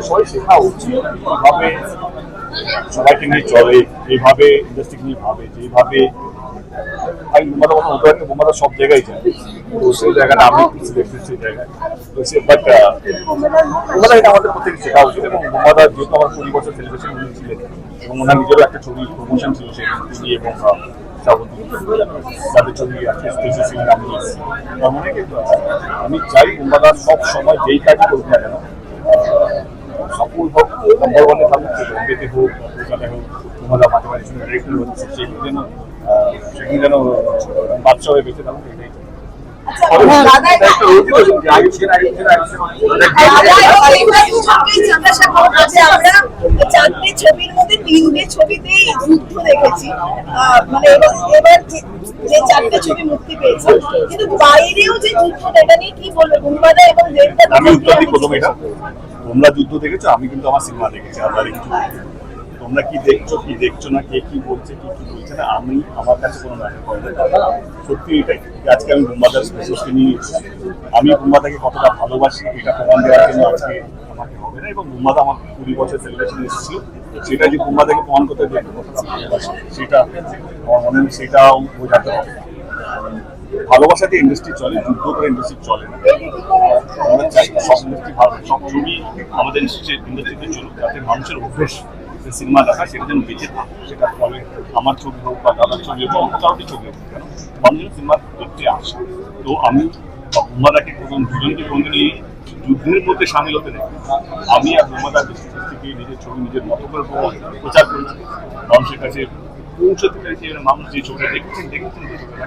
সবাই শেখা উচিত এইভাবে সবাইকে নিয়ে চলে এইভাবে ইন্ডাস্ট্রি নিয়ে ভাবে যেভাবে আমি সব জায়গায় সেই জায়গায়। সে আমাদের শেখা উচিত এবং আমার কুড়ি বছর সেলিব্রেশন এবং ওনার নিজেরও একটা ছবি আমি চাই বোমাদা সব সময় যেই কাজই করুক না কেন হোক ওয়ানে থাকুক সে হোক কলকাতায় হোক তোমাদের মাঝে মাঝে শুনে ডিরেক্টর হচ্ছে সেগুলো যেন সেগুলো যেন বাচ্চা হয়ে বেঁচে থাকুক এটাই ছবির মধ্যে তিনটে ছবিতেই যুদ্ধ দেখেছি মানে এবার যে- চারটে ছবি মুক্তি পেয়েছে কিন্তু বাইরেও যে যুদ্ধ এটা নিয়ে কি বলবে গুরুবাদা এবং দেবদা তোমরা যুদ্ধ দেখেছ? আমি কিন্তু আমার সিনেমা দেখেছি। তাদের কিছু তোমরা কি দেখছ কি দেখছ না, কে কি বলছে, কি কি বলছে না, আমি আমার কাছে কোনো ম্যাটার করে না। সত্যি এটাই আজকে আমি বোম্বাদার স্পেশালকে নিয়ে আমি বোম্বাদাকে কতটা ভালোবাসি, এটা প্রমাণ দেওয়ার জন্য আজকে আমাকে হবে না। এবং বোম্বাদা আমার কুড়ি বছর সেলিব্রেশন এসেছিল। সেটা যে বোম্বাদাকে প্রমাণ করতে যে কতটা ভালোবাসি, সেটা আমার মনে হয় সেটাও বোঝাতে হবে। ভালোবাসাতে ইন্ডাস্ট্রি চলে, যুদ্ধ করে ইন্ডাস্ট্রি চলে আমরা চাই সব ইন্ডাস্ট্রি ভালো সব ছবি আমাদের ইন্ডাস্ট্রিতে চলুক, যাতে মানুষের অভ্যেস সিনেমা দেখা, সেটা যেন বেঁচে থাকে। সেটা ফলে আমার ছবি হোক বা দাদার ছবি হোক অন্য কারোর ছবি হোক, কেন? মানুষ যেন সিনেমা দেখতে আসে। তো আমি উম্মাদাকে প্রথম দুজনকে কোনদিন এই যুদ্ধের মধ্যে সামিল হতে দেখি আমি আর দৃষ্টি থেকে নিজের ছবি নিজের মতো করে প্র- প্রচার করেছি। মানুষের কাছে পৌঁছতে এবং মানুষ যে ছবিটা দেখেছেন দেখেছেন যে ছবিটা।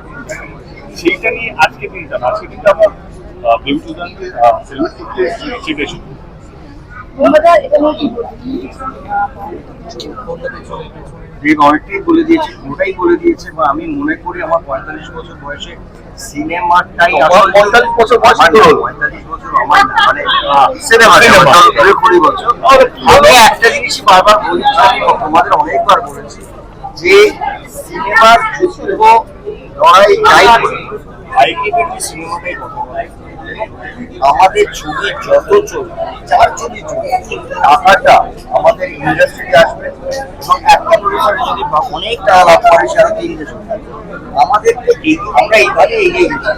সেইটা নিয়ে আজকে দিনটা না, আজকে দিনটা আমার সেলিব্রেট করতে অনেকটাই বলে দিয়েছে বলে দিয়েছে বা আমি মনে করি পঁয়তাল্লিশ বছর বয়সে সিনেমাটাই তোমার 45 বছর বয়স আমার পঁয়তাল্লিশ বছর আমার মানে সিনেমা সিনেমা। কুড়ি বছর। আমি একটা জিনিসই বারবার বলি আমি তোমাদের অনেকবার বলেছি যে সিনেমার যুদ্ধ লড়াই যাই আমাদের ছবি যত যার ছবি টাকাটা আমাদের ইন্ডাস্ট্রিতে আসবে এবং একটা প্রডিউসার যদি অনেক টাকা লাভ করে সারা তিনটে ছবি আমাদেরকে এই- আমরা এইভাবে এগিয়ে গেছি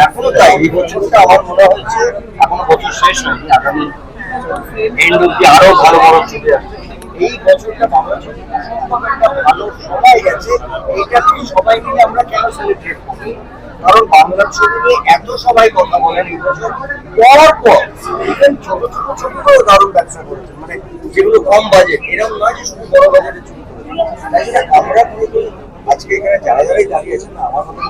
এখনও তাই এই বছরটা আমার মনে হচ্ছে এখনও বছর শেষ হয়নি আগামী এন্ড অব্দি আরও ভালো ভালো ছবি আসবে। এই বছরটা বাংলা ছবি একটা ভালো সময় গেছে। এইটাকে সবাই মিলে আমরা কেন সেলিব্রেট করি কারণ বাংলা ছবি নিয়ে এত সবাই কথা বলেন এই বছর। পর পর ইভেন ছোট ছোট ছবিগুলো দারুণ ব্যবসা করেছে মানে যেগুলো কম বাজেট, এরকম নয় যে শুধু বড় বাজেটের ছবি। তাই আমরা পুরোপুরি আজকে এখানে যারা যারাই দাঁড়িয়ে আছেন, আমার মনে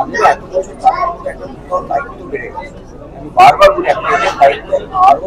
আমরা এত বছর মধ্যে একটা দায়িত্ব বেড়ে গেছে। আমি বারবার বলি একটা দায়িত্ব আরও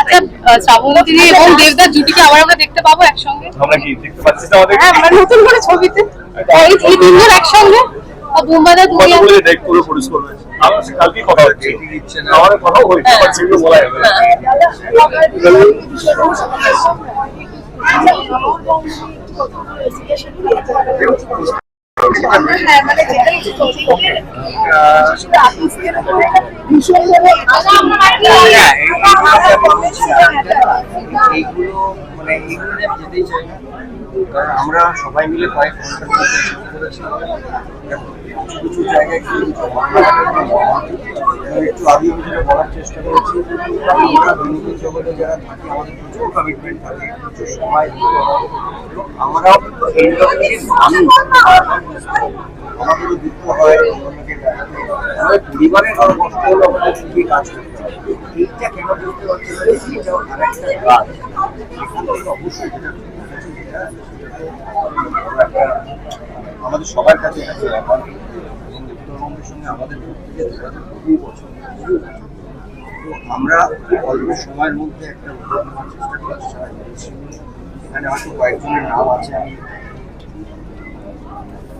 আচ্ছা শ্রাবন্তী এবং দেবদার জুটিকে আবার আমরা দেখতে পাবো একসঙ্গে। আমরা কি দেখতে আমাদের হ্যাঁ আমরা নতুন করে ছবিতে। এই এই তিনজন একসঙ্গে। বোম্বাদা তুমি কত দেখ পুরো করবে আমার সে কালকেই কথা হচ্ছে না। কথা হয়েছে বাট সেগুলো বলা যাবে না। হ্যাঁ মানে হ্যাঁ, হ্যাঁ, মানে চাই না কারণ আমরা সবাই মিলে কয়েক মধ্যে করেছি কিছু কিছু জায়গায় একটু আগে আমি বলার চেষ্টা করেছি আমরা বিনোদন জগতে যারা থাকি আমাদের প্রচুর কমিটমেন্ট থাকে প্রচুর সময় দিতে হয় আমাদেরও দুঃখ হয় আমাদের পরিবারের কষ্ট হলে আমাদের ঠিকই কাজ এইটা কেন এইটাও কাজ, এখান অবশ্যই আমাদের সবার কাছে ব্যাপার। উত্তরবঙ্গের সঙ্গে আমাদের বছর তো আমরা অল্প সময়ের মধ্যে একটা উদ্যোগ নেওয়ার চেষ্টা করছি। এখানে হয়তো কয়েকজনের নাম আছে, আমি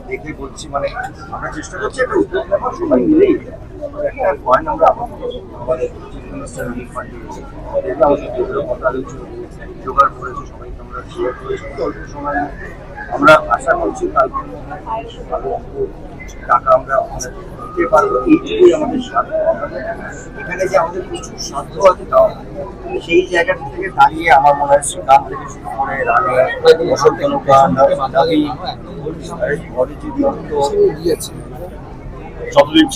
দেখে বলছি মানে আমরা চেষ্টা করছি একটা উদ্যোগ নেওয়ার, সবাই মিলেই একটা পয়েন্ট আমরা জোগাড় করেছে, সবাইকে আমরা শেয়ার করেছি অল্প সময় আমরা আশা করছি কালকে ভালো টাকা আমরা দিতে পারব, এইটুকুই আমাদের এখানে যে আমাদের প্রচুর আছে তাও, সেই জায়গা থেকে দাঁড়িয়ে আমার মনে হয় থেকে শুরু করে অশোক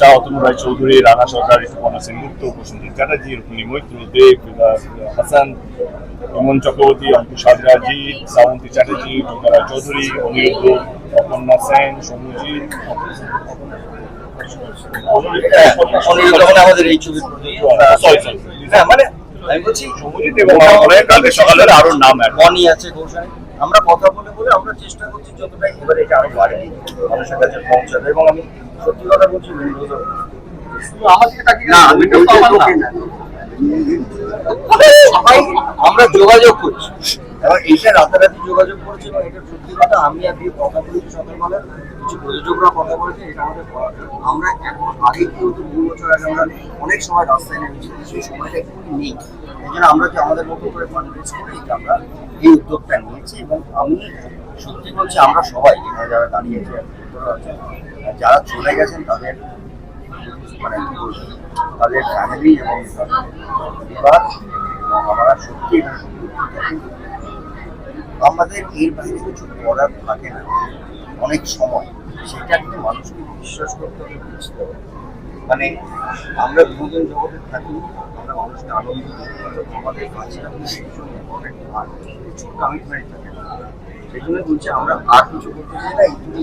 শাহ, অতনু রায় চৌধুরী, রানা সরকার, ঋতুপর্ণা সেনগুপ্ত প্রসেনজিৎ চ্যাটার্জি, রুক্মিণী মৈত্র, দেব হাসান ইমন চক্রবর্তী, অঙ্কুশ হাজরাজি শ্রাবন্তী চ্যাটার্জি টুকা চৌধুরী, অনিরুদ্ধ। সেন যখন আমাদের এই হ্যাঁ মানে আমি বলছি সৌম্যজিৎ এবং অনেক কালকে সকালের আরও নাম মনি আছে আমরা কথা বলে বলে আমরা চেষ্টা করছি যতটা এবারে এটা আরও বাড়ে মানুষের কাছে পৌঁছাবে এবং আমি সত্যি কথা বলছি উইন্ডোজ না আমি তো তোকে না। সবাই আমরা যোগাযোগ করছি। এইটা রাতারাতি যোগাযোগ করছি এবং এটা সত্যি কথা আমি আর কথা বলেছি সকালবেলা কিছু প্রযোজকরা কথা বলেছে এটা আমাদের। আমরা এখন আগে কি হতো দু বছর আগে আমরা অনেক সময় রাস্তায় নেমেছি সেই সময়টা নেই এই জন্য আমরা যে আমাদের মতো করে এটা আমরা এই উদ্যোগটা নিয়েছি এবং আমি সত্যি বলছি আমরা সবাই এখানে যারা ভেতরে আছে, যারা চলে গেছেন তাদের মানে তাদের ফ্যামিলি এবং পরিবার এবং আমরা সত্যি। আমাদের এর বাইরে কিছু করার থাকে না অনেক সময় সেটা কিন্তু মানুষকে বিশ্বাস করতে হবে বুঝতে হবে মানে আমরা বিনোদন জগতে থাকি আমরা মানুষকে আনন্দ দিই আমাদের কাছে ভীষণ ইম্পর্টেন্ট আর প্রচুর কমিটমেন্ট থাকে সেই জন্য বলছি আমরা আর কিছু করতে চাই না এইটুকু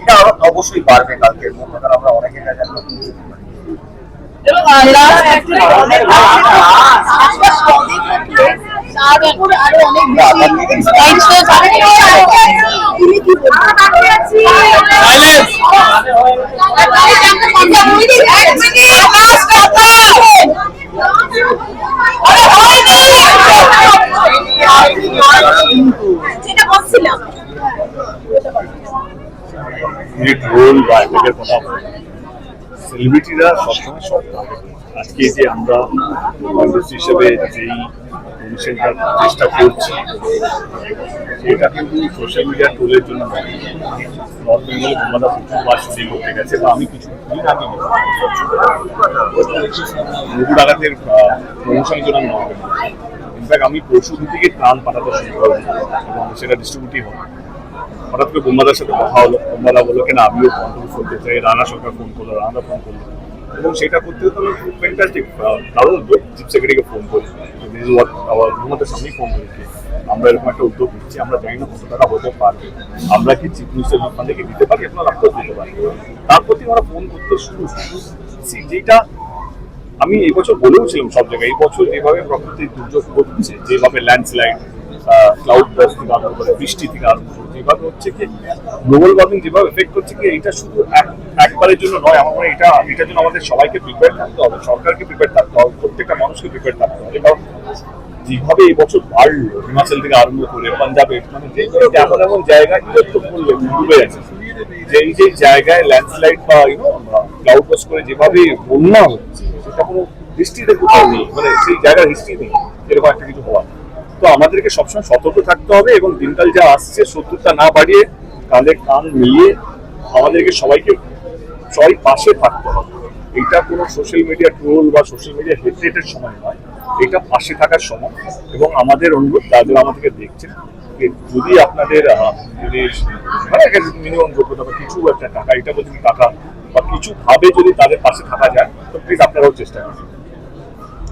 এটা আরও অবশ্যই বাড়বে কালকের মধ্যে কারণ আমরা অনেকের কাছে আমরা এবং তার উপর আরও অনেক বলছিলাম রোল বা কথা সেলিব্রিটিরা সবসময় সব আজকে যে আমরা হিসেবে যেই অনুষ্ঠানটা চেষ্টা করছি, সেটা কিন্তু সোশ্যাল মিডিয়া টোলের জন্য নয়। নর্থ বেঙ্গলে তোমরা প্রচুর বার শুটিং করতে গেছে বা আমি কিছু দিন আগে নতুন আঘাতের প্রমোশনের জন্য নর্থ ইনফ্যাক্ট আমি পরশু দিন থেকে প্রাণ পাঠাতে শুরু করলাম এবং সেটা ডিস্ট্রিবিউটিভ হয়। হঠাৎ করে বোম্বাদার সাথে কথা হলো। বোম্বাদা বলল, কেন আমিও কন্ট্রোল করতে চাই, রানা সরকার ফোন করল, রানা ফোন করল। এবং সেটা করতে খুব ফ্যান্টাস্টিক দারুণ উদ্যোগ চিফ সেক্রেটারিকে ফোন করি। বোম্বাদের সামনেই ফোন করেছি আমরা এরকম একটা উদ্যোগ নিচ্ছি, আমরা জানি না কত টাকা হতে পারবে আমরা কি চিফ মিনিস্টার থেকে দিতে পারি আপনারা আপনার দিতে পারি তার প্রতি আমরা ফোন করতে শুরু যেটা আমি এই বছর বলেও ছিলাম সব জায়গায়, এই বছর যেভাবে প্রকৃতির দুর্যোগ হচ্ছে যেভাবে ল্যান্ডস্লাইড ক্লাউড বাস থেকে আরম্ভ করে বৃষ্টি থেকে আরম্ভ করে যেভাবে হচ্ছে কি গ্লোবাল ওয়ার্মিং যেভাবে এফেক্ট হচ্ছে কি এটা শুধু একবারের জন্য নয়, আমার মনে এটা, এটার জন্য আমাদের সবাইকে প্রিপেয়ার থাকতে হবে, সরকারকে প্রিপেয়ার থাকতে হবে, প্রত্যেকটা মানুষকে প্রিপেয়ার থাকতে হবে। কারণ যেভাবে এই বছর বাড়লো, হিমাচল থেকে আরম্ভ করে, পাঞ্জাবে মানে যে এমন এমন জায়গায় তো বললে ডুবে যাচ্ছে যেই যেই জায়গায় ল্যান্ডস্লাইড বা ইউনো ক্লাউড বাস করে যেভাবে বন্যা হচ্ছে, সেটা কোনো হিস্ট্রিতে কোথাও নেই মানে সেই জায়গার হিস্ট্রি নেই, এরকম একটা কিছু হওয়ার। তো আমাদেরকে সবসময় সতর্ক থাকতে হবে এবং দিনকাল যা আসছে শত্রুতা না বাড়িয়ে কাঁধে কান মিলিয়ে আমাদেরকে সবাইকে, সবাই পাশে থাকতে হবে। এটা কোনো সোশ্যাল মিডিয়া ট্রোল বা সোশ্যাল মিডিয়া হেট্রেটের সময় নয়। এটা পাশে থাকার সময়। এবং আমাদের অনুরোধ, যারা আমাদেরকে দেখছেন যদি আপনাদের যদি মানে মিনিমাম যোগ্যতা বা কিছু একটা টাকা, এটা যদি টাকা বা কিছু ভাবে যদি তাদের পাশে থাকা যায়, তো প্লিজ আপনারাও চেষ্টা করুন।